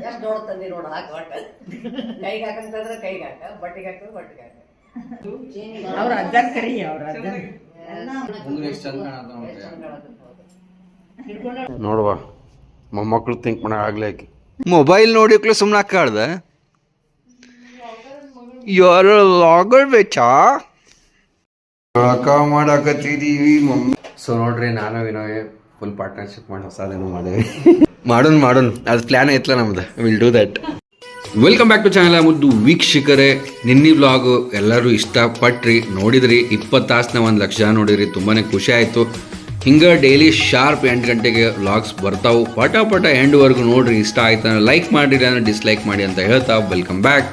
ಎಷ್ಟು ನೋಡ್ ತಂದಿ ನೋಡ ಹಾಕ ಒಟ್ಟ ಕೈಗೆ ಹಾಕಂತಂದ್ರೆ ಕೈಗೆ ಹಾಕ ಬಟ್ಟಿಗೆ ಹಾಕಿದ್ರೆ ಬಟ್ಟಿಗೆ ಹಾಕ ಅವ್ರ ಅಜ್ಜ ಕರಿ, ಅವ್ರ ನೋಡುವ, ಮೊಮ್ಮಕ್ಳು ಥಿಂಕ್ ಮಾಡ ಆಗ್ಲೇ ಮೊಬೈಲ್ ನೋಡಿಕ್ಲು ಸುಮ್ಮನೆ ಹಾಕಾಳ್ದೆ ಯಾರು ಲಾಗರ್ ಬೇಚಾ ಮಾಡಾಕತ್ತಿದೀವಿ ಸೊ ನೋಡ್ರಿ, ನಾನು ವಿನೋಯ್ ಫುಲ್ ಪಾರ್ಟ್ನರ್ಶಿಪ್ ಮಾಡಿ ಹೊಸದೇನು ಮಾಡೇವಿ ಮಾಡೋನ್ ಮಾಡೋನ್ ಅದು ಪ್ಲ್ಯಾನ್ ಐತ್ಲ ನಮ್ದು. Will do that welcome back to channel ಮುದ್ದು ವೀಕ್ಷಕರೇ. ನಿನ್ನೆ ಬ್ಲಾಗ್ ಎಲ್ಲರೂ ಇಷ್ಟಪಟ್ರಿ. ನೋಡಿದ್ರಿ, ಇಪ್ಪತ್ತು ತಾಸನ್ನ ಒಂದು ಲಕ್ಷ ನೋಡಿರಿ ನೋಡಿದ್ರಿ. ತುಂಬಾ ಖುಷಿ ಆಯಿತು. ಹಿಂಗೆ ಡೈಲಿ ಶಾರ್ಪ್ ಎಂಟು ಗಂಟೆಗೆ ವ್ಲಾಗ್ಸ್ ಬರ್ತಾವೆ. ಪಟ ಪಟ ಎಂಡ್ವರೆಗೂ ನೋಡ್ರಿ, ಇಷ್ಟ ಆಯ್ತು ಲೈಕ್ ಮಾಡಿರಿ ಅಂದ್ರೆ ಡಿಸ್ಲೈಕ್ ಮಾಡಿ ಅಂತ ಹೇಳ್ತಾ ವೆಲ್ಕಮ್ ಬ್ಯಾಕ್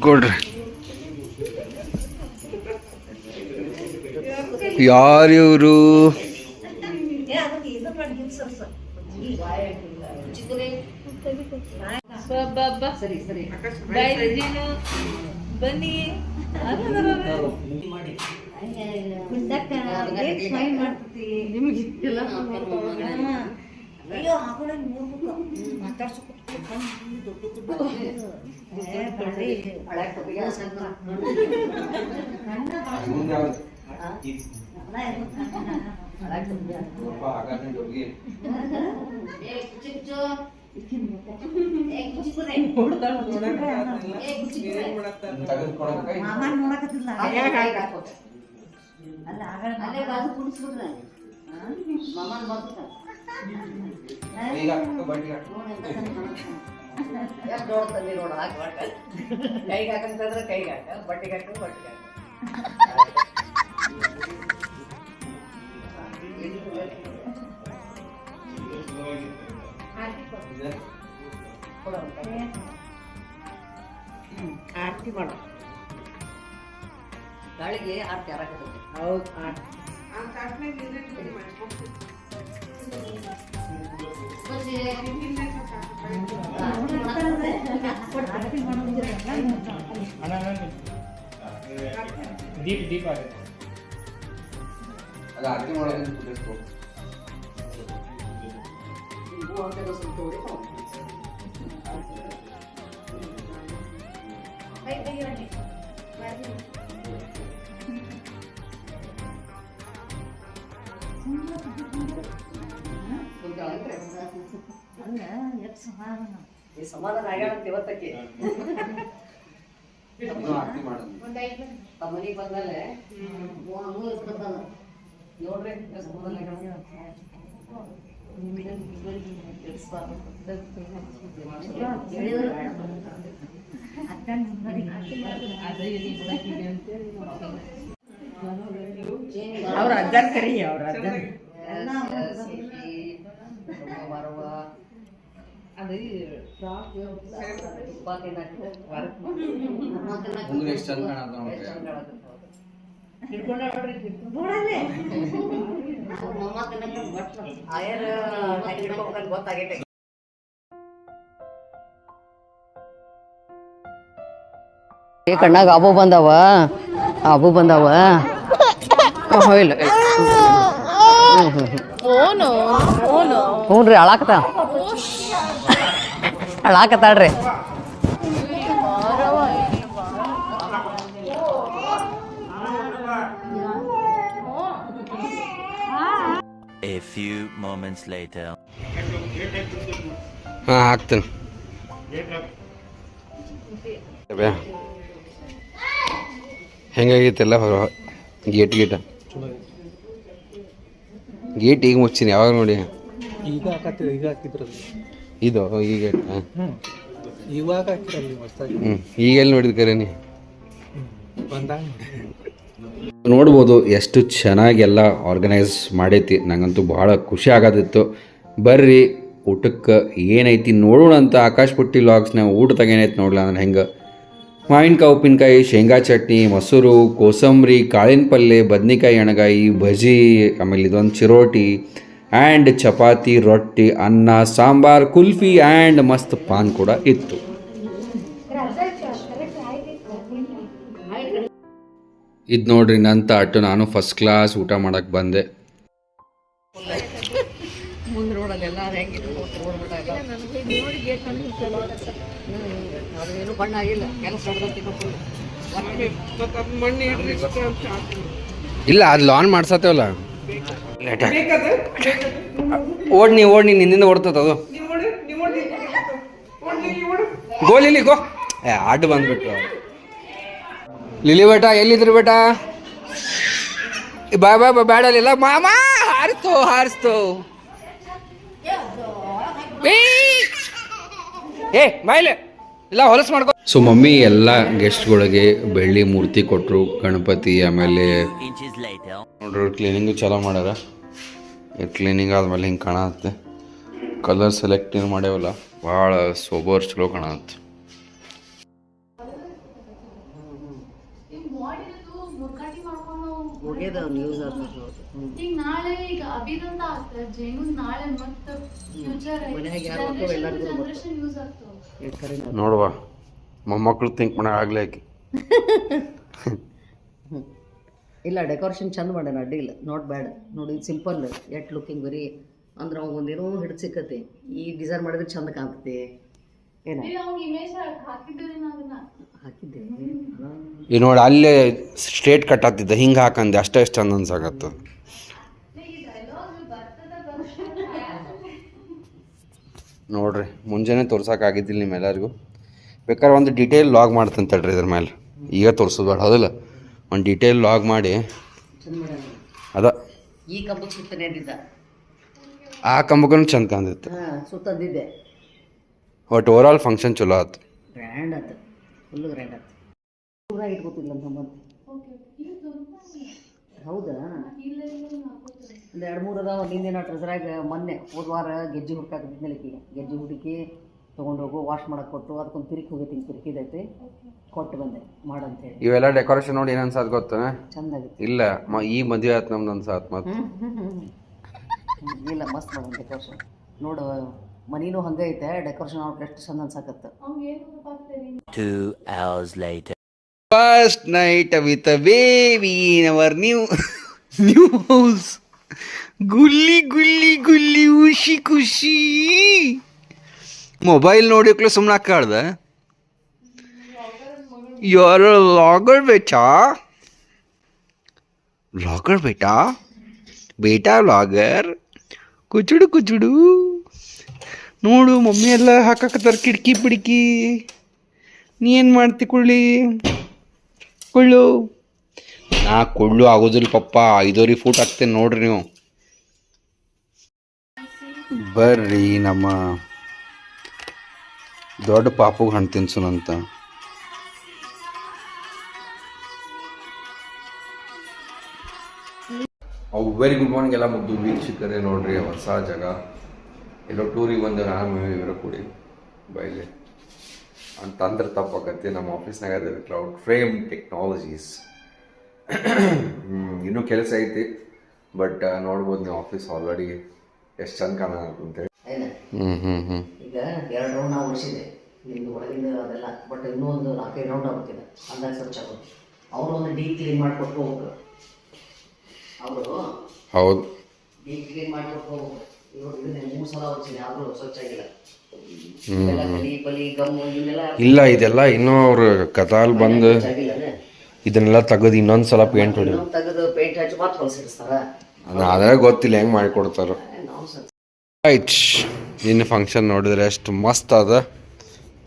ಕೊಡ್ರಿ. ಯಾರು ಇವರು? ಸರಿ ಸರಿ ಬನ್ನಿ ಅಯ್ಯೋ ಕೊಟ್ಟಿಗೆ ಹಳ್ಯಾಗ ಕೊಟ್ಟಿಗೆ ಮಾಮ ನೋಡಕತ್ತಿಲ್ಲ. ಅಲ್ಲ ಆಗಳ ಅಲ್ಲೇ ಬಾಜು ಕುಡಿಸ್ಬಿಟ್ರೆ ಮಾಮನ್ ಬರ್ತ ಎಷ್ಟು ನೋಡ್ ತಂದಿ ನೋಡು ಹಾಕ ಒಟ್ಟ ಕೈಗೆ ಹಾಕಂತಂದ್ರೆ ಕೈಗೆ ಹಾಕ ಬಟ್ಟಿಗೆ ಹಾಕಿದ್ರೆ ಬಟ್ಟಿಗೆ ಹಾಕ. ಆರತಿ ಮಾಡು. ಗಾಳಿಗೆ ಆರ್ತಿ ಹಾರಾಕತ್ತೈತಿ ಹೌದು ಆರತಿ. ದೀಪ ದೀಪ ಆಗುತ್ತೆ ಅಲ್ಲ ಅರ್ತಿ ಮಾಡೋದನ್ನ ಕುದಿಸ್ಕೊ. ಹೂ ಹಾಕಿದ್ರೆ ಸಮಾಧಾನ. ಆಗ್ಯಾಳಂತ ಇವತ್ತಕ್ಕೆ. ಮನೆಗೆ ನೋಡ್ರಿ ಅವ್ರ ಅಜ್ಜನ್ ಕರಿ ಅವ್ರ ಅಜ್ಜನ್. ಉಂಗುರ ಎಷ್ಟು ಚಂದ ಕಾಣತ್ತ ನೋಡ್ರಿ ಎಷ್ಟ್ ಚಂದ ಕಾಣಕತ್ತಾವ. ನೋಡಲ್ಲೇ ಆಯರ್ ಹೆಂಗ್ ಹಿಡ್ಕೊಬೇಕಂತ ಗೊತ್ತಾಗೈತೆ ಏ ಕಣ್ಣಾಗ ಅಬು ಬಂದವ ಅಬು ಬಂದವ ಓಹೋ ಇಲ್ಲ ಹ್ಞೂ ರೀ ಅಳಾಕತ್ತ ಅಳಾಕತ್ತಾಳ್ರಿ. A few moments later. ಹಾ ಹಾಕ್ತೇನೆ. ಹೆಂಗಾಗೈತೆಲ್ಲ ಗೇಟ್ ಗೀಟ? ಗೇಟ್ ಈಗ ಮುಚ್ಚಿನಿ ಯಾವಾಗ ನೋಡಿ? ಈಗ ಹಾಕತ್ತಿರ ಈಗ ಹಾಕಿದ್ರಲ್ಲ. ಇದು ಈ ಗೇಟ್ ಹಾಂ. ಹ್ಮ್. ಇವಾಗ ಹ್ಞೂ ಈಗ ಎಲ್ಲಿ ನೋಡಿದ ಕರೆ ನೀ ಬಂದಾಗ ನೋಡ್ಬೋದು ಎಷ್ಟು ಚೆನ್ನಾಗಿ ಎಲ್ಲ ಆರ್ಗನೈಸ್ ಮಾಡೈತಿ. ನಂಗಂತೂ ಭಾಳ ಖುಷಿ ಆಗತ್ತಿತ್ತು ಬರ್ರಿ ಊಟಕ್ಕೆ ಏನೈತಿ ನೋಡೋಣ ಅಂತ ಆಕಾಶ್ ಪುಟ್ಟಿ ಲಾಗ್ಸ್ನ ಊಟದಾಗ ಏನೈತಿ ನೋಡಲ ಅಂದ್ರೆ ಹೆಂಗೆ? ಮಾವಿನಕಾಯಿ ಉಪ್ಪಿನಕಾಯಿ ಶೇಂಗಾ ಚಟ್ನಿ ಮೊಸರು ಕೋಸಂಬರಿ ಕಾಳಿನ ಪಲ್ಯ ಬದ್ನಿಕಾಯಿ ಎಣಗಾಯಿ ಭಜಿ ಆಮೇಲೆ ಇದೊಂದು ಚಿರೋಟಿ ಆ್ಯಂಡ್ ಚಪಾತಿ ರೊಟ್ಟಿ ಅನ್ನ ಸಾಂಬಾರ್ ಕುಲ್ಫಿ ಆ್ಯಂಡ್ ಮಸ್ತ್ ಪಾನ್ ಕೂಡ ಇತ್ತು ಇದು ನೋಡ್ರಿ ನಂತ ಅಟ್ಟು ನಾನು ಫಸ್ಟ್ ಕ್ಲಾಸ್ ಊಟ ಮಾಡಕ್ಕೆ ಬಂದೆ. ಇಲ್ಲ ಅದು ಲಾನ್ ಮಾಡ್ಸತ್ತೇವಲ್ಲ? ಓಡ್ನಿ ಓಡ್ ನೀ ನಿನ್ನಿಂದ ಓಡ್ತದ ಅದು. Go Lily go. ಏ ಅಡ್ಡ ಬಂದ್ಬಿಟ್ಟು ಲಿಲಿ ಬೇಟ ಎಲ್ಲಿದ್ರು ಬೇಟ? ಬಾ ಬಾ ಬಾ ಇಲ್ಲ ಮಾಮ ಹಾರಿಸ್ತು ಹಾರಿಸ್ತು. ಏ ಬಾಯ್ಲೆ ಇಲ್ಲ ಹೊಲಸು ಮಾಡ್ಕೊ ಸೊ ಮಮ್ಮಿ ಎಲ್ಲ ಗೆಸ್ಟ್ಗಳಿಗೆ ಬೆಳ್ಳಿ ಮೂರ್ತಿ ಕೊಟ್ಟರು ಗಣಪತಿ ಆಮೇಲೆ. ನೋಡ್ರಿ ಕ್ಲೀನಿಂಗು ಚಲೋ ಮಾಡ್ಯಾರ. ಕ್ಲೀನಿಂಗ್ ಆದ್ಮೇಲೆ ಹಿಂಗೆ ಕಾಣತ್ತೆ. ಕಲರ್ ಸೆಲೆಕ್ಟ್ ಏನು ಮಾಡ್ಯಾವಲ್ಲ ಭಾಳ ಸೋಬರ್ ಚಲೋ ಕಾಣತ್ತೆ. ನಾಳೆ ಈಗ ಅಭಿದಂತ ಆಗ್ತದೆ ಜೇನು ನಾಳೆ ಮತ್ತೆ ಫ್ಯೂಚರ್ ಜನರೇಷನ್ ಯೂಸ್ ನೋಡುವ. ಮೊಮ್ಮಕ್ಕಳು ತಿಂಕ್ ಮಾಡ ಆಗ್ಲೇ ಆಕಿ. ಇಲ್ಲ ಡೆಕೋರೇಷನ್ ಚಂದ ಮಾಡ್ಯಾನ ಅಡ್ಡಿ ಇಲ್ಲ ನಾಟ್ ಬ್ಯಾಡ್ ನೋಡಿ ಸಿಂಪಲ್ ಎಟ್ ಲುಕಿಂಗ್ ವೆರಿ ಅಂದ್ರೆ ಅವಾಗ ಒಂದೇನೋ ಹಿಡಿದು ಸಿಕ್ಕತಿ. ಈ ಡಿಸೈನ್ ಮಾಡಿದ್ರೆ ಚಂದ ಕಾಣ್ತತಿ. ಏನ? ಹಾಕಿದ್ದೆ. ಈ ನೋಡಿ ಅಲ್ಲೇ ಸ್ಟ್ರೇಟ್ ಕಟ್ ಆಗ್ತಿದ್ದ. ಹಿಂಗೆ ಹಾಕಂದೆ. ಅಷ್ಟೇ ಎಷ್ಟು ಚಂದ ಅನ್ಸಾಕತ್ತ. ನೋಡ್ರಿ ಮುಂಜಾನೆ ತೋರ್ಸೋಕ್ಕಾಗಿದ್ದಿಲ್ಲ ನಿಮ್ಮೆಲ್ಲರಿಗೂ. ಬೇಕಾದ್ರೆ ಒಂದು ಡೀಟೇಲ್ ಲಾಗ್ ಮಾಡ್ತೀನಿ ತಡ್ರಿ ಇದ್ರ ಮೇಲೆ ಈಗ ತೋರ್ಸೋದು ಬೇಡ ಹೌದಲ್ಲ? ಒಂದು ಡೀಟೇಲ್ ಲಾಗ್ ಮಾಡಿ. ಅದ. ಈ ಕಂಬಕ್ಕೆ ಆ ಕಂಬಕ್ಕೂ ಚಂದ ಕಾಣ್ತಿತ್ತು ಒಟ್ ಸುತ್ತಂದಿದ್ದೆ ಬಟ್ ಓವರ್ ಆಲ್ ಫಂಕ್ಷನ್ ಚಲೋ ಆಯ್ತು ಗ್ರ್ಯಾಂಡ್ ಆತು. ಫುಲ್ ಗ್ರ್ಯಾಂಡ್ ಆತು. ಪೂರ ಇಟ್ಕೋತಿಲ್ಲ ಅಂತ ಮತ್ತೆ ಹೌದಾ? ಒಂದು ಎರಡು ಮೂರು ಅದಾವ ನಿಂದಿನ ಟ್ರೆಸರಾಗ ಮೊನ್ನೆ ಹೋದ ವಾರ ಗೆಜ್ಜೆ ಹುಡ್ಕಾಕತ್ತಿದ್ನಲ್ಲ ಈಗ. ಗೆಜ್ಜೆ ಹುಡುಕಿ ತೊಗೊಂಡು ಹೋಗು ವಾಶ್ ಮಾಡಕ್ಕೆ ಕೊಟ್ಟು ಅದಕ್ಕೊಂದು ತಿರುಗಿ ಹೋಗೈತಿ ಹಿಂಗೆ ಇದೈತೆ ಕೊಟ್ಟು ಬಂದೆ ಮಾಡಂತೇಳಿ. ಇವೆಲ್ಲ ಡೆಕೋರೇಷನ್ ನೋಡಿ ಏನು ಅನ್ಸತ್ ಗೊತ್ತ ಚಂದ ಆಗಿತ್ತು ಇಲ್ಲ ಮ ಈ ಮದುವೆ ಆಯ್ತು ನಮ್ದು ಅನ್ಸಾತ್ ಮತ್ತೆ ಇಲ್ಲ ಮಸ್ತ್ ಮಾಡೋಣ ಡೆಕೋರೇಷನ್ ನೋಡು ಮನೇನು ಹಂಗೆ ಐತೆ ಡೆಕೋರೇಷನ್ ಅವ್ರಿಗೆ ಎಷ್ಟು ಚಂದ ಅನ್ಸಾಕತ್ತ. Two hours later. First night with baby in our new new house ಗುಲ್ಲಿ ಗುಲ್ಲಿ ಗುಲ್ಲಿ ಖುಷಿ ಖುಷಿ. ಮೊಬೈಲ್ ನೋಡಿಕ್ಲು ಸುಮ್ಮನೆ ಹಾಕಾಳ್ದ ಯಾರ ಲಾಗರ್ ಬೇಟಾ? ಲಾಗರ್ ಬೇಟಾ? ಬೇಟಾ ಲಾಗರ್ ಕುಚುಡು ಕುಚುಡು. ನೋಡು, ಮಮ್ಮಿ ಎಲ್ಲ ಹಾಕಕತ್ತಾರ ಕಿಟಕಿ ಬಿಡಕಿ ನೀ ಏನು ಮಾಡ್ತಿ ಕುಳ್ಳಿ? ಕೊಳ್ಳು. ನಾ ಕೊಳ್ಳು ಆಗೋದಿಲ್ಲ ಪಪ್ಪ ಐದೋರಿ ಫೂಟ್ ಹಾಕ್ತೇನೆ ನೋಡ್ರಿ ನೀವು. ಬರ್ರಿ ನಮ್ಮ ದೊಡ್ಡ ಪಾಪುಗೆ ಹಣ್ಣು ತಿನ್ಸುನಂತ ಅವು ವೆರಿ ಗುಡ್ ಮಾರ್ನಿಂಗ್ ಎಲ್ಲ ಮುದ್ದು ವೀಕ್ಷಕರೇ ನೋಡ್ರಿ ಹೊಸ ಜಾಗ. ಎಲ್ಲೋ ಟೂರಿಗೆ ಬಂದು ನಾನು ಇವರ ಕೂಡಿ ಬೈಲೆ. ಅಂತಂದ್ರೆ ತಪ್ಪಾಗತ್ತೆ ನಮ್ಮ ಆಫೀಸ್ನಾಗ ಇದೆ ಕ್ಲೌಡ್ ಫ್ರೇಮ್ ಟೆಕ್ನಾಲಜೀಸ್ ಇನ್ನೂ ಕೆಲಸ ಐತಿ. ಬಟ್ ನೋಡ್ಬೋದು ನೀವು ಆಫೀಸ್ ಆಲ್ರೆಡಿ ಎಷ್ಟು ಚಂದ ಕಾಣ ಅಂತೇಳಿ ಏನ? ಹ್ಞೂ ಹ್ಞೂ ಹ್ಞೂ ಈಗ ಎರಡು ರೌಂಡ್ ನಾವು ಉಳಿಸಿದೆ ನಿಮ್ದು ಒಳಗಿಂದ ಅದೆಲ್ಲ ಬಟ್ ಇನ್ನೂ ಒಂದು ನಾಲ್ಕೈದು ರೌಂಡ್ ಆಗುತ್ತಿದೆ ಅಂದಾಗ ಸ್ವಚ್ಛ ಆಗುತ್ತೆ. ಅವರು ಒಂದು ಡೀಪ್ ಕ್ಲೀನ್ ಮಾಡಿಕೊಟ್ಟು ಹೋಗ್ಬೇಕು. ಅವರು ಹೌದು. ಡೀಪ್ ಕ್ಲೀನ್ ಮಾಡಿಕೊಟ್ಟು ಹೋಗ್ಬೇಕು. ಇಲ್ಲ ಇದೆಲ್ಲ ಇನ್ನೂ ಅವ್ರ ಕತಾಲ್ ಬಂದು ಇದನ್ನೆಲ್ಲ ತೆಗೆದು ಇನ್ನೊಂದು ಸಲ ಪೇಂಟ್ ಹೊಡಿ ತೆಗೆದು ಪೇಂಟ್ ಹಚ್ಚಿ ಮತ್ತೆ ಹೊಲಸಿಡಿಸ್ತಾರ? ಅದು ಗೊತ್ತಿಲ್ಲ ಹೆಂಗೆ ಮಾಡಿಕೊಡ್ತಾರ ರೈಟ್ ನಿನ್ನ ಫಂಕ್ಷನ್ ನೋಡಿದ್ರೆ ಎಷ್ಟು ಮಸ್ತ್ ಅದ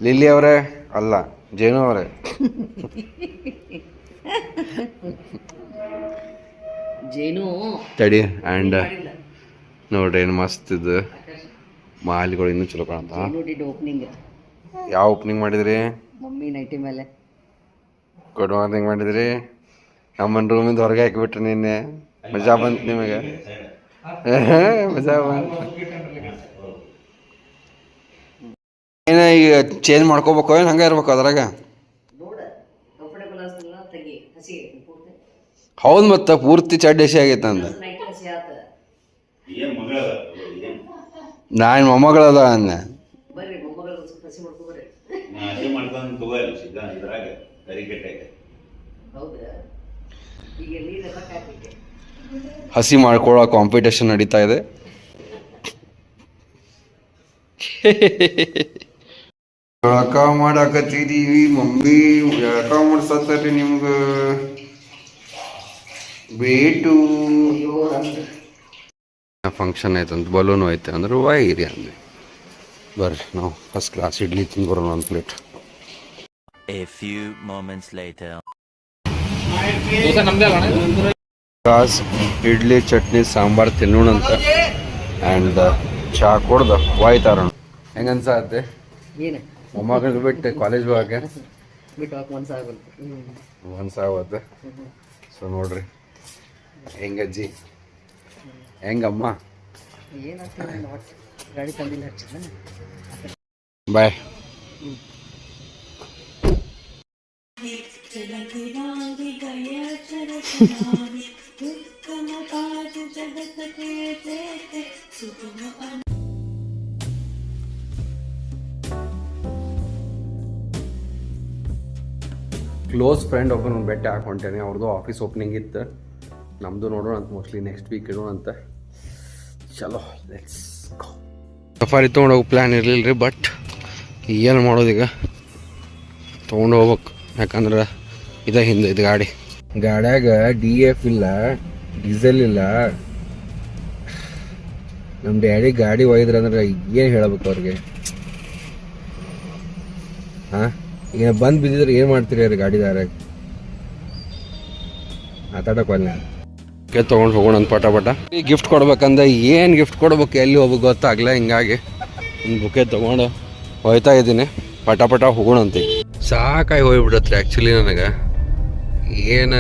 ಲಿಲ್ಲಿ ಅವರೇ ಅಲ್ಲ ಜೇನು ಅವರೇ. ಜೇನು. ತಡಿ ಆ್ಯಂಡ್ ನೋಡ್ರಿ ಏನು ಮಸ್ತ್ ಇದು. ಮಾಲ್ಗಳು ಇನ್ನೂ ಚಲೋ ಕಾಣ್ತಾ ಯಾವ ಓಪನಿಂಗ್ ಮಾಡಿದ್ರಿ? ಮಮ್ಮಿ ನೈಟಿ ಮೇಲೆ. ಕೊಡು ಅಂತ ಹೆಂಗೆ ಮಾಡಿದ್ರಿ? ನಮ್ಮನ್ನ ರೂಮಿಂದ ಹೊರಗೆ ಹಾಕಿಬಿಟ್ರಿ ನಿನ್ನೆ. ಮಜಾ ಬಂತು ನಿಮಗೆ. ಮಜಾ ಬಂತು. ಏನ ಈಗ ಚೇಂಜ್ ಮಾಡ್ಕೋಬೇಕು ಏನು ಹಂಗೆ ಇರ್ಬೇಕು ಅದ್ರಾಗ? ಹೌದು ಮತ್ತೆ ಪೂರ್ತಿ ಚಡ್ಡೆಸಿ ಆಗೈತೆ ಅಂದ ನಾನು ಮೊಮ್ಮಗಳದ ಅನ್ನ ಬರ್ರಿ ಮೊಮ್ಮಗಳು ಹಸಿ ಮಾಡ್ಕೋ ಬರ್ರಿ. ಮಾಡ್ತಾನೆ ತಗೋ ಇದ್ರಾಗ ಕರಿಕಟ್ಟೆ. ಹಸಿ ಮಾಡ್ಕೊಳ್ಳೋ ಕಾಂಪಿಟೇಷನ್ ನಡೀತಾ ಇದೆ. ಜಳಕ ಮಾಡಾಕತ್ತಿದೀವಿ ಮಮ್ಮಿ? ಜಳಕ ಮಾಡ್ಸತ್ತಾರೆ ನಿಮ್ಗೆ? ಬೇಟು. ಫಂಕ್ಷನ್ ಐತಂತ ಬಲೂನು ಐತೆ ಅಂದ್ರೆ ವೈರಿ ಅಂದ್ವಿ. ಬರ್ರಿ ನಾವು ಫಸ್ಟ್ ಕ್ಲಾಸ್ ಇಡ್ಲಿ ತಿಂದು ಬರೋಣ ಒಂದು plate A few moments later. Class idli chutney sambar ತಿನ್ನೋಣಂತ and ಚಾ ಕೊಡ್ದ ವಾಯ್ತಾರೋಣ ಹೆಂಗನ್ಸತ್ತೆ ಅನ್ಸತ್ತೆ? ಮೊಮ್ಮಗಳು ಬಿಟ್ಟು ಕಾಲೇಜ್ ಹೋಗಕ್ಕೆ? ಮನ್ಸಾಗುತ್ತೆ ಸೊ ನೋಡ್ರಿ. ಹೆಂಗಜ್ಜಿ ಹೆಂಗಮ್ಮ? ಬಾಯ್ ಕ್ಲೋಸ್ ಫ್ರೆಂಡ್ ಒಬ್ಬನ ಬೆಟ್ಟೆ ಹಾಕೊಂಡೇನೆ ಅವ್ರದ್ದು ಆಫೀಸ್ ಓಪನಿಂಗ್ ಇತ್ತು. ನಮ್ಮದು ನೋಡೋಣ ಅಂತ ಮೋಸ್ಟ್ಲಿ ನೆಕ್ಸ್ಟ್ ವೀಕ್ ಇಡೋಣ ಅಂತ. ಚಲೋ ಲೆಟ್ಸ್ ಸಫಾರಿ ತೊಗೊಂಡೋಗ ಪ್ಲ್ಯಾನ್ ಇರಲಿಲ್ಲ ರೀ ಬಟ್ ಏನು ಮಾಡೋದೀಗ? ತೊಗೊಂಡು ಹೋಗ್ಬೇಕು ಯಾಕಂದ್ರೆ ಇದೇ ಹಿಂದೆ, ಇದು ಗಾಡಿ. ಗಾಡ್ಯಾಗ ಡಿ ಎಫ್ ಇಲ್ಲ ಡೀಸೆಲ್ ಇಲ್ಲ. ನಮ್ಮ ಡ್ಯಾಡಿ ಗಾಡಿ ಒಯ್ದ್ರ ಅಂದ್ರೆ ಏನು ಹೇಳಬೇಕು ಅವ್ರಿಗೆ? ಹಾಂ? ಈಗ ಬಂದು ಬಿದ್ದಿದ್ರೆ ಏನು ಮಾಡ್ತೀರಿ ಅವ್ರು ಗಾಡಿದಾರ ಮಾತಾಡಕ್ಕೆ ಒಲ್ಲೆ ಕೆ ತೊಗೊಂಡು ಹೋಗೋಣ ಅಂತ ಪಟ ಪಟ ಈ ಗಿಫ್ಟ್ ಕೊಡ್ಬೇಕಂದ್ರೆ ಏನು ಗಿಫ್ಟ್ ಕೊಡ್ಬೇಕು ಎಲ್ಲಿ ಹೋಗ್ಬೇಕು ಗೊತ್ತಾಗ್ಲ ಹಿಂಗಾಗಿ? ಒಂದು ಬುಕೆ ತೊಗೊಂಡು ಹೋಯ್ತಾ ಇದ್ದೀನಿ. ಪಟ ಪಟ ಹೋಗೋಣ ಅಂತ ಸಾಕಾಗಿ ಹೋಗ್ಬಿಡತ್ರಿ ಆ್ಯಕ್ಚುಲಿ ನನಗೆ. ಏನು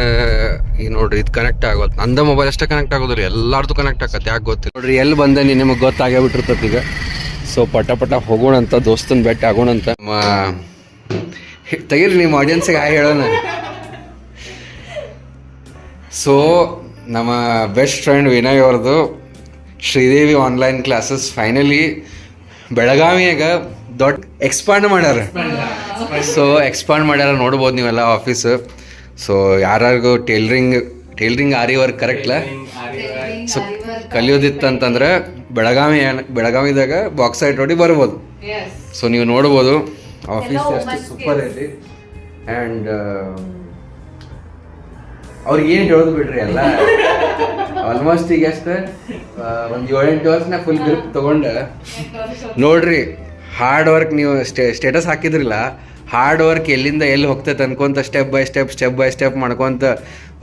ಈ ನೋಡ್ರಿ ಇದು ಕನೆಕ್ಟ್ ಆಗೋದು ನಂದ ಮೊಬೈಲ್ ಅಷ್ಟೇ ಕನೆಕ್ಟ್ ಆಗೋದ್ರಿ ಎಲ್ಲಾರ್ದು ಕನೆಕ್ಟ್ ಆಗತ್ತೆ ಯಾಕೆ ಗೊತ್ತಿಲ್ಲ. ನೋಡ್ರಿ ಎಲ್ಲಿ ಬಂದೆ ನೀ ನಿಮಗೆ ಗೊತ್ತಾಗೇ ಈಗ. ಸೊ ಪಟ ಪಟ ಹೋಗೋಣ ಅಂತ ದೋಸ್ತನ ಬೆಟ್ಟ ಆಗೋಣ ಅಂತ ತೆಗೀರಿ ನಿಮ್ಮ ಆಡಿಯನ್ಸಿಗೆ ಹಾಯ್ ಹೇಳೋಣ. ಸೊ ನಮ್ಮ ಬೆಸ್ಟ್ ಫ್ರೆಂಡ್ ವಿನಯ್ ಅವ್ರದ್ದು ಶ್ರೀದೇವಿ ಆನ್ಲೈನ್ ಕ್ಲಾಸಸ್ ಫೈನಲಿ ಬೆಳಗಾವಿಯಾಗ ದೊಡ್ಡ ಎಕ್ಸ್ಪಾಂಡ್ ಮಾಡ್ಯಾರ. ಸೊ ಎಕ್ಸ್ಪಾಂಡ್ ಮಾಡ್ಯಾರ ನೋಡ್ಬೋದು ನೀವೆಲ್ಲ office so ಯಾರ್ಯಾರಿಗೂ tailoring tailoring aari work correctly so ಕಲಿಯೋದಿತ್ತಂತಂದ್ರೆ Belagavi ಬೆಳಗಾವಿದಾಗ ಬಾಕ್ಸ್ ಐಟ್ ನೋಡಿ ಬರ್ಬೋದು. ಸೊ ನೀವು ನೋಡ್ಬೋದು ಆಫೀಸ್ ಎಷ್ಟು ಸೂಪರ್ ಐತಿ ಆ್ಯಂಡ್ ಅವ್ರಿಗೆ ಏನು ಹೇಳೋದು ಬಿಡ್ರಿ ಎಲ್ಲ? ಆಲ್ಮೋಸ್ಟ್ ಈಗ ಎಷ್ಟು? ಒಂದು ಏಳೆಂಟು ವರ್ಷನ ಫುಲ್ ಗ್ರಿಪ್ ತೊಗೊಂಡು. ನೋಡ್ರಿ ಹಾರ್ಡ್ ವರ್ಕ್ ನೀವು ಸ್ಟೇ ಸ್ಟೇಟಸ್ ಹಾಕಿದ್ರಲ್ಲ. ಹಾರ್ಡ್ ವರ್ಕ್ ಎಲ್ಲಿಂದ ಎಲ್ಲಿ ಹೋಗ್ತೈತೆ ಅನ್ಕೊಂತ step by step step by step ಮಾಡ್ಕೊಂತ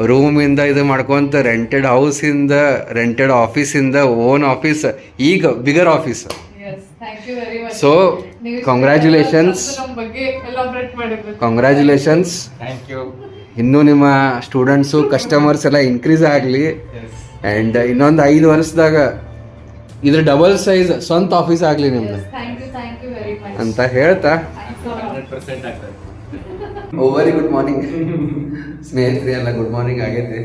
ರೂಮಿಂದ ಇದು ಮಾಡ್ಕೊಂತ ರೆಂಟೆಡ್ ಹೌಸಿಂದ ರೆಂಟೆಡ್ ಆಫೀಸಿಂದ ಓನ್ ಆಫೀಸ್ ಈಗ bigger office so congratulations congratulations ಇನ್ನೂ ನಿಮ್ಮ ಸ್ಟೂಡೆಂಟ್ಸು ಕಸ್ಟಮರ್ಸ್ ಎಲ್ಲ ಇನ್ಕ್ರೀಸ್ ಆಗಲಿ. ಆ್ಯಂಡ್ ಇನ್ನೊಂದು ಐದು ವರ್ಷದಾಗ ಇದ್ರ ಡಬಲ್ ಸೈಜ್ ಸ್ವಂತ ಆಫೀಸ್ ಆಗಲಿ ನಿಮ್ದು. Thank you thank you very much ಅಂತ ಹೇಳ್ತಾ? ವೆರಿ ಗುಡ್ ಮಾರ್ನಿಂಗ್ ಸ್ನೇಹಿತರೆ ಎಲ್ಲ ಗುಡ್ ಮಾರ್ನಿಂಗ್ ಆಗೈತೆ.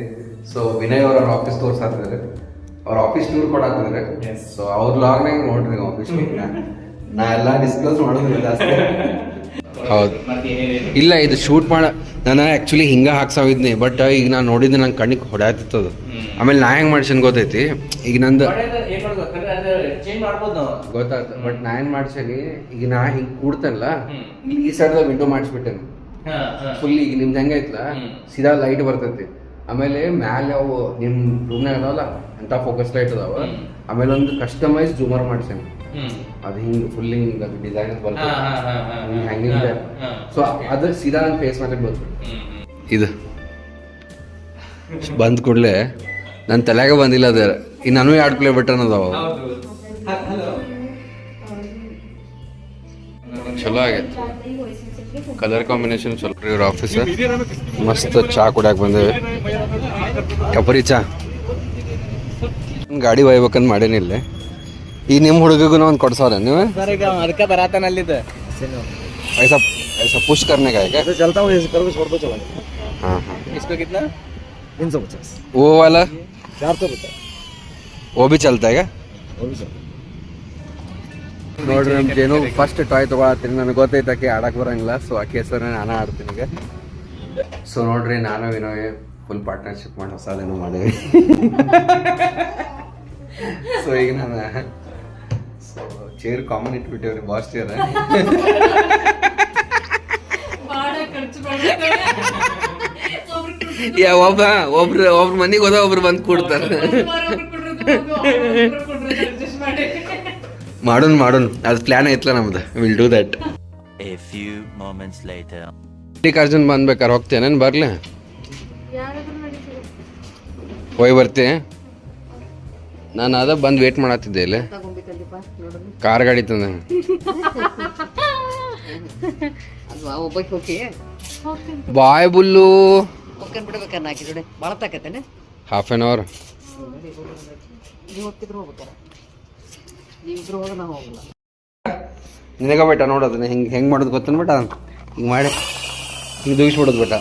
ಸೊ ವಿನಯ್ ಅವ್ರ ಆಫೀಸ್ ತೋರ್ಸಾತಿದ್ದಾರೆ ಅವ್ರ ಆಫೀಸ್ ಟೂರ್ ಕೊಡಾತಿದ್ರೆ. ಸೊ ಅವ್ರ ಲಾಗ್ನಾಗ ನೋಡ್ರಿ ಆಫೀಸ್ ನಾ. ಎಲ್ಲ ಡಿಸ್ಕಸ್ ಮಾಡೋದಿಲ್ಲ ಜಾಸ್ತಿ. ಹೌದು. ಇಲ್ಲ ಇದು ಶೂಟ್ ಮಾಡ ನಾನು ಆ್ಯಕ್ಚುಲಿ ಹಿಂಗೆ ಹಾಕ್ಸಾವಿದ್ನಿ ಬಟ್ ಈಗ ನಾನು ನೋಡಿದ್ದೆ ನಂಗೆ ಕಣ್ಣಿಗೆ ಹೊಡ್ಯಾತಿತ್ತದು ಆಮೇಲೆ ನಾ ಹೆಂಗ್ ಮಾಡ್ಸನ್ ಗೊತ್ತೈತಿ? ಈಗ ನಂದು ನಾವು. ಬಟ್ ನಾ ಏನು ಮಾಡ್ಸನಿ ಈಗ ನಾ ಹಿಂಗೆ ಕೂಡ್ತಲ್ಲ. ಈ ಸೈಡ್ದಾಗ ವಿಂಡೋ ಮಾಡಿಸ್ಬಿಟ್ಟೇನೆ. ಹಾ ಫುಲ್ ಈಗ ನಿಮ್ದು ಹೆಂಗೈತ್ಲ. ಸೀದಾ ಲೈಟ್ ಬರ್ತೈತಿ. ಆಮೇಲೆ ಮ್ಯಾಲೆ ಅವು ನಿಮ್ಮ ರೂಮ್ನಾಗ ಅದಾವಲ್ಲ ಅಂತ ಫೋಕಸ್ ಲೈಟ್ ಅದಾವ. ಆಮೇಲೆ ಒಂದು ಕಸ್ಟಮೈಸ್ ಜೂಮರ್ ಮಾಡ್ಸೇನಿ. ಅದು ಹಿಂಗೆ ಫುಲ್ ಹಿಂಗೆ ಅದು ಡಿಸೈನ್ ಬರ್ತದೆ. ಹ್ಯಾಂಗಿಂಗ್. ಸೊ ಅದು ಸೀದಾ ನನ್ನ ಫೇಸ್ ಮೇಲೆ ಹ್ಮ್. ಇದು. ಬಂದ ಕೂಡಲೇ ನನ್ನ ತಲೆಗೆ ಬಂದಿಲ್ಲ ಅದ ಇನ್ನು ನಾನು ಎರಡು ಪ್ಲೇ ಬಟನ್ ಅದಾವ ಹೌದು ಹಲೋ ಚಲೋ ಆಗೈತೆ ಕಲರ್ ಕಾಂಬಿನೇಷನ್ ಚಲೋ ರೀ ಇವ್ರ ಆಫೀಸ್ ಮಸ್ತ್ ಚಾ ಕುಡಿಯಾಕ ಬಂದೇವೆ ಕಪರಿ ಚಾ ಗಾಡಿ ಒಯ್ಬೇಕಂತ ಮಾಡೇನಿಲ್ಲ ಈ ನಿಮ್ಮ ಹುಡುಗಗೂ ಒಂದು ಕೊಡ್ಸವ್ರ ನೀವು ಸರ್ ಈಗ ಅದಕ್ಕೆ ಬರಾತನಲ್ಲಿದ್ದ ऐसा ऐसा पुश करने का है क्या चलता हूँ करो छोड़ दो चलो हाँ हाँ इसको कितना तीन सौ पचास वो वाला चार सौ पचास वो भी चलता है क्या वो भी सर ನೋಡ್ರಿ ನಮ್ಮ ಜೇನು ಫಸ್ಟ್ ಟಾಯ್ ತೊಗೊಳತ್ತೀನಿ ನನಗೆ ಗೊತ್ತೈತೆ ಆಡಕ್ಕೆ ಬರಂಗಿಲ್ಲ ಸೊ ಆಕೆ ಹೆಸರು ನಾನು ಆಡ್ತೀನಿ ಈಗ ಸೊ ನೋಡ್ರಿ ನಾನು ವಿನೋಯ್ ಫುಲ್ ಪಾರ್ಟ್ನರ್ಶಿಪ್ ಮಾಡಿ ಹೊಸದೇನು ಮಾಡೇವಿ ಸೊ ಈಗ ನಾನು so chair common ಇಟ್ಬಿಟ್ಟೇವ್ರಿ boss chair ಯಾ ಒಬ್ಬ ಒಬ್ರು ಒಬ್ರು ಮನೆಗೆ ಹೋದ ಒಬ್ರು ಬಂದು ಕೊಡ್ತಾರೆ. ಮಾಡೋಣ ಮಾಡೋಣ ಅದು ಪ್ಲಾನ್ ಐತ್ಲ ನಮ್ದು. Will do that a few moments later. Mallikarjun ಬಂದ್ಬೇಕಾರೆ ಹೋಗ್ತೇನೇನು ಬರ್ಲಿ? ಹೋಯ್ ಬರ್ತಿ. ನಾನು ಅದ ಬಂದು ವೇಟ್ ಮಾಡತ್ತಿದ್ದೆ ಇಲ್ಲಿ. ಕಾರ್ ಗಾಡಿ ತಂದ. ಬಾಯ್ ಬುಲ್ಲು. ಹೋಗ್ಕೊಂಡು ಬಿಡ್ಬೇಕನ್ನ ಹಾಕಿ ಜೋಡಿ. ಭಾಳ ತಾಕತ್ತೇನೆ? ಹಾಫ್ ಆನ್ ಅವರ್ ನೀವು ಹೋಗ್ತಿದ್ರು ಹೋಗ್ಬೇಕಾರ ನೀವಿಬ್ರು ಹೋಗ ನಾವು ಹೋಗಲ್ಲ ನಿನಗ ಬೇಟ ನೋಡೋದನ್ನ ಹಿಂಗೆ ಹೆಂಗೆ ಮಾಡೋದು ಗೊತ್ತನ್ ಬೇಟ? ಹಿಂಗೆ ಮಾಡಿ ಹಿಂಗೆ ದೂಗಿಸ್ಬಿಡೋದು ಬೇಟ.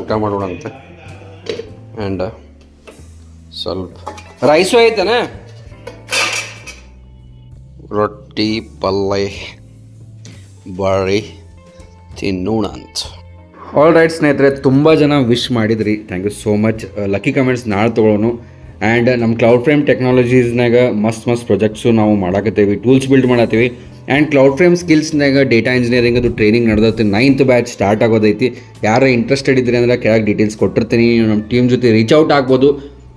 ಊಟ ಮಾಡೋಣ ಅಂತ ಆ್ಯಂಡ್ ಸ್ವಲ್ಪ. ರೈಸು ಐತನ? ರೊಟ್ಟಿ, ಪಲ್ಲೆ ಬಾಳಿ ತಿನ್ನೋಣ ಅಂತ. ಆಲ್ ರೈಟ್ ಸ್ನೇಹಿತರೆ, ತುಂಬ ಜನ ವಿಶ್ ಮಾಡಿದ್ರಿ. Thank you so much lucky comments ನಾಳೆ ತೊಗೊಳೋನು ಆ್ಯಂಡ್ ನಮ್ಮ ಕ್ಲೌಡ್ ಫ್ರೇಮ್ ಟೆಕ್ನಾಲಜೀಸ್ನಾಗ ಮಸ್ತ್ ಮಸ್ತ್ ಪ್ರೊಜೆಕ್ಟ್ಸು ನಾವು ಮಾಡಾಕತ್ತೀವಿ ಟೂಲ್ಸ್ ಬಿಲ್ಡ್ ಮಾಡತ್ತೀವಿ. ಆ್ಯಂಡ್ ಕ್ಲೌಡ್ ಫ್ರೇಮ್ ಸ್ಕಿಲ್ಸ್ನಾಗ ಡೇಟಾ ಇಂಜಿನಿಯರಿಂಗ್ ಅದು ಟ್ರೈನಿಂಗ್ ನಡೆದೈತಿ. ನೈನ್ತ್ ಬ್ಯಾಚ್ ಸ್ಟಾರ್ಟ್ ಆಗೋದೈತಿ. ಯಾರು ಇಂಟ್ರೆಸ್ಟೆಡ್ ಇದ್ರಿ ಅಂದ್ರೆ ಕೆಳಗೆ ಡೀಟೇಲ್ಸ್ ಕೊಟ್ಟಿರ್ತೀನಿ. ನಮ್ಮ ಟೀಮ್ ಜೊತೆ ರೀಚ್ ಔಟ್ ಆಗ್ಬೋದು.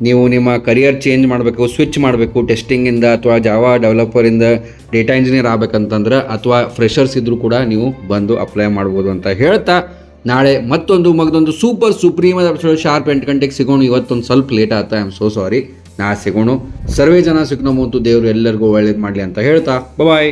ನೀವು ನಿಮ್ಮ ಕರಿಯರ್ ಚೇಂಜ್ ಮಾಡಬೇಕು ಸ್ವಿಚ್ ಮಾಡಬೇಕು ಟೆಸ್ಟಿಂಗಿಂದ ಅಥವಾ ಜಾವಾ ಡೆವಲಪರಿಂದ ಡೇಟಾ ಇಂಜಿನಿಯರ್ ಆಗಬೇಕಂತಂದ್ರೆ ಅಥವಾ ಫ್ರೆಷರ್ಸ್ ಇದ್ದರೂ ಕೂಡ ನೀವು ಬಂದು ಅಪ್ಲೈ ಮಾಡ್ಬೋದು ಅಂತ ಹೇಳ್ತಾ ನಾಳೆ ಮತ್ತೊಂದು ಮಗದೊಂದು ಸೂಪರ್ ಸುಪ್ರೀಮ್ ಎಪಿಸೋಡ್ ಶಾರ್ಪ್ ಎಂಟು ಗಂಟೆಗೆ ಸಿಗೋಣ. ಇವತ್ತೊಂದು ಸ್ವಲ್ಪ ಲೇಟ್ ಆಯ್ತಾ ಐ ಆಮ್ ಸೋ ಸಾರಿ ನಾ ಸಿಗೋಣ. ಸರ್ವೇ ಜನ ಸಿಗ್ನೋ ದೇವರು ಎಲ್ಲರಿಗೂ ಒಳ್ಳೇದು ಮಾಡಲಿ ಅಂತ ಹೇಳ್ತಾ. ಬಾಯ್